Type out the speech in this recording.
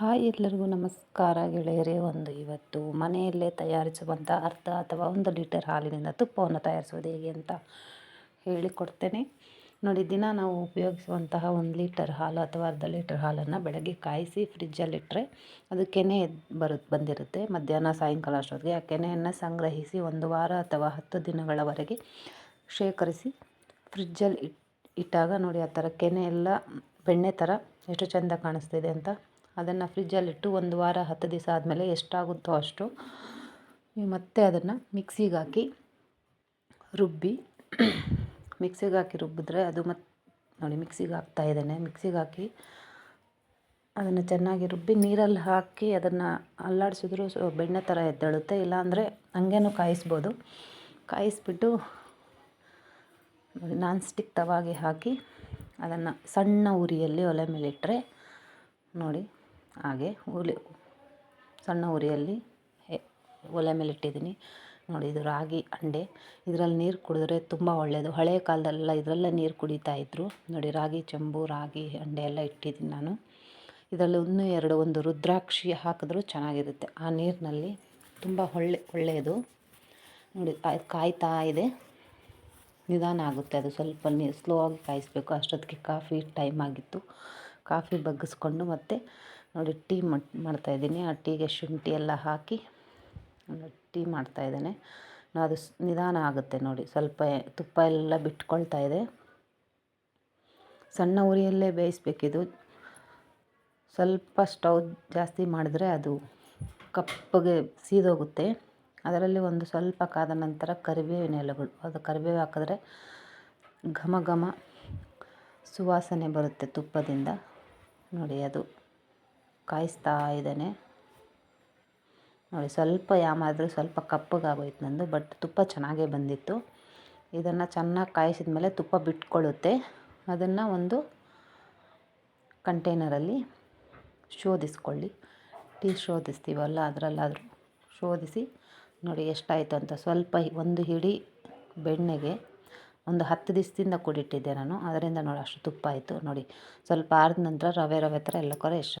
Hi ಎಲ್ಲರಿಗೂ ನಮಸ್ಕಾರ ಗೆಳೆಯರೇ. ಒಂದು ಇವತ್ತು ಮನೆಯಲ್ಲೇ ತಯಾರಿಸುವಂಥ ಅರ್ಧ ಅಥವಾ ಒಂದು ಲೀಟರ್ ಹಾಲಿನಿಂದ ತುಪ್ಪವನ್ನು ತಯಾರಿಸುವುದು ಹೇಗೆ ಅಂತ ಹೇಳಿಕೊಡ್ತೇನೆ. ನೋಡಿ, ದಿನ ನಾವು ಉಪಯೋಗಿಸುವಂತಹ ಒಂದು ಲೀಟರ್ ಹಾಲು ಅಥವಾ ಅರ್ಧ ಲೀಟರ್ ಹಾಲನ್ನು ಬೆಳಗ್ಗೆ ಕಾಯಿಸಿ ಫ್ರಿಜ್ಜಲ್ಲಿಟ್ಟರೆ ಅದು ಕೆನೆ ಬರು, ಬಂದಿರುತ್ತೆ. ಮಧ್ಯಾಹ್ನ, ಸಾಯಂಕಾಲ ಅಷ್ಟೊತ್ತಿಗೆ ಆ ಕೆನೆಯನ್ನು ಸಂಗ್ರಹಿಸಿ ಒಂದು ವಾರ ಅಥವಾ ಹತ್ತು ದಿನಗಳವರೆಗೆ ಶೇಖರಿಸಿ ಫ್ರಿಜ್ಜಲ್ಲಿ ಇಟ್ಟು ಇಟ್ಟಾಗ ನೋಡಿ ಆ ಥರ ಕೆನೆ ಎಲ್ಲ ಬೆಣ್ಣೆ ಥರ ಎಷ್ಟು ಚೆಂದ ಕಾಣಿಸ್ತಿದೆ ಅಂತ ಅದನ್ನು ಫ್ರಿಜ್ಜಲ್ಲಿಟ್ಟು ಒಂದು ವಾರ, ಹತ್ತು ದಿವಸ ಆದಮೇಲೆ ಎಷ್ಟಾಗುತ್ತೋ ಅಷ್ಟು ಮತ್ತೆ ಅದನ್ನು ಮಿಕ್ಸಿಗೆ ಹಾಕಿ ರುಬ್ಬಿ, ಮಿಕ್ಸಿಗೆ ಹಾಕಿ ರುಬ್ಬಿದ್ರೆ ಅದು ಮತ್ತು ನೋಡಿ ಮಿಕ್ಸಿಗೆ ಹಾಕ್ತಾ ಇದ್ದೇನೆ. ಮಿಕ್ಸಿಗೆ ಹಾಕಿ ಅದನ್ನು ಚೆನ್ನಾಗಿ ರುಬ್ಬಿ ನೀರಲ್ಲಿ ಹಾಕಿ ಅದನ್ನು ಅಲ್ಲಾಡಿಸಿದ್ರು ಬೆಣ್ಣೆ ಥರ ಎದ್ದೇಳುತ್ತೆ. ಇಲ್ಲಾಂದರೆ ಹಂಗೇನು ಕಾಯಿಸ್ಬೋದು. ಕಾಯಿಸ್ಬಿಟ್ಟು ನಾನ್ ಸ್ಟಿಕ್ ತವಾಗೆ ಹಾಕಿ ಅದನ್ನು ಸಣ್ಣ ಉರಿಯಲ್ಲಿ ಒಲೆ ಮೇಲೆ ಇಟ್ಟರೆ ನೋಡಿ ಹಾಗೆ ಒಲೆ ಸಣ್ಣ ಉರಿಯಲ್ಲಿ ಒಲೆ ಮೇಲೆ ಇಟ್ಟಿದ್ದೀನಿ. ನೋಡಿ, ಇದು ರಾಗಿ ಅಂಡೆ. ಇದರಲ್ಲಿ ನೀರು ಕುಡಿದ್ರೆ ತುಂಬ ಒಳ್ಳೆಯದು ಹಳೆಯ ಕಾಲದಲ್ಲೆಲ್ಲ ಇದರಲ್ಲೇ ನೀರು ಕುಡಿತಾ ಇದ್ದರು ನೋಡಿ, ರಾಗಿ ಚಂಬು, ರಾಗಿ ಅಂಡೆ ಎಲ್ಲ ಇಟ್ಟಿದ್ದೀನಿ ನಾನು. ಇದರಲ್ಲಿ ಇನ್ನೂ ಎರಡು, ಒಂದು ರುದ್ರಾಕ್ಷಿ ಹಾಕಿದ್ರೂ ಚೆನ್ನಾಗಿರುತ್ತೆ. ಆ ನೀರಿನಲ್ಲಿ ತುಂಬ ಒಳ್ಳೆ, ಒಳ್ಳೆಯದು. ನೋಡಿ ಕಾಯ್ತಾ ಇದೆ. ನಿಧಾನ ಆಗುತ್ತೆ. ಅದು ಸ್ವಲ್ಪ ನೀರು, ಸ್ಲೋ ಆಗಿ ಕಾಯಿಸಬೇಕು. ಅಷ್ಟೊತ್ತಿಗೆ ಕಾಫಿ ಟೈಮ್ ಆಗಿತ್ತು. ಕಾಫಿ ಬಗ್ಗಿಸ್ಕೊಂಡು ಮತ್ತೆ ನೋಡಿ ಟೀ ಮಾಡ್ತಾಯಿದ್ದೀನಿ ಆ ಟೀಗೆ ಶುಂಠಿ ಎಲ್ಲ ಹಾಕಿ ಟೀ ಮಾಡ್ತಾಯಿದ್ದೇನೆ ಅದು ನಿಧಾನ ಆಗುತ್ತೆ ನೋಡಿ. ಸ್ವಲ್ಪ ತುಪ್ಪ ಎಲ್ಲ ಬಿಟ್ಕೊಳ್ತಾ ಇದೆ. ಸಣ್ಣ ಉರಿಯಲ್ಲೇ ಬೇಯಿಸ್ಬೇಕಿದು. ಸ್ವಲ್ಪ ಸ್ಟವ್ ಜಾಸ್ತಿ ಮಾಡಿದ್ರೆ ಅದು ಕಪ್ಪಗೆ ಸೀದೋಗುತ್ತೆ. ಅದರಲ್ಲಿ ಒಂದು ಸ್ವಲ್ಪ ಕಾದ ನಂತರ ಕರಿಬೇವಿನ ಎಲೆಗಳು, ಅದು ಕರಿಬೇವು ಹಾಕಿದ್ರೆ ಘಮ ಘಮ ಸುವಾಸನೆ ಬರುತ್ತೆ ತುಪ್ಪದಿಂದ. ನೋಡಿ ಅದು ಕಾಯಿಸ್ತಾ ಇದ್ದಾನೆ. ನೋಡಿ ಸ್ವಲ್ಪ ಯಾಮಾದರೂ ಸ್ವಲ್ಪ ಕಪ್ಪಗಾಗೋಯ್ತು ನಂದು ಬಟ್ ತುಪ್ಪ ಚೆನ್ನಾಗೇ ಬಂದಿತ್ತು. ಇದನ್ನು ಚೆನ್ನಾಗಿ ಕಾಯಿಸಿದ ಮೇಲೆ ತುಪ್ಪ ಬಿಟ್ಕೊಳ್ಳುತ್ತೆ. ಅದನ್ನು ಒಂದು ಕಂಟೈನರಲ್ಲಿ ಶೋಧಿಸ್ಕೊಳ್ಳಿ. ಟೀ ಶೋಧಿಸ್ತೀವಲ್ಲ, ಅದರಲ್ಲಾದರೂ ಶೋಧಿಸಿ ನೋಡಿ ಎಷ್ಟಾಯಿತು ಅಂತ. ಸ್ವಲ್ಪ ಒಂದು ಹಿಡಿ ಬೆಣ್ಣೆಗೆ ಒಂದು ಹತ್ತು ದಿವಸದಿಂದ ಕೂಡಿಟ್ಟಿದ್ದೆ ನಾನು. ಅದರಿಂದ ನೋಡಿ ಅಷ್ಟು ತುಪ್ಪ ಆಯಿತು ನೋಡಿ, ಸ್ವಲ್ಪ ಆರಿದ ನಂತರ ರವೆ ರವೆ ಥರ ಎಲ್ಲ ಕೊರೆ ಎಷ್ಟು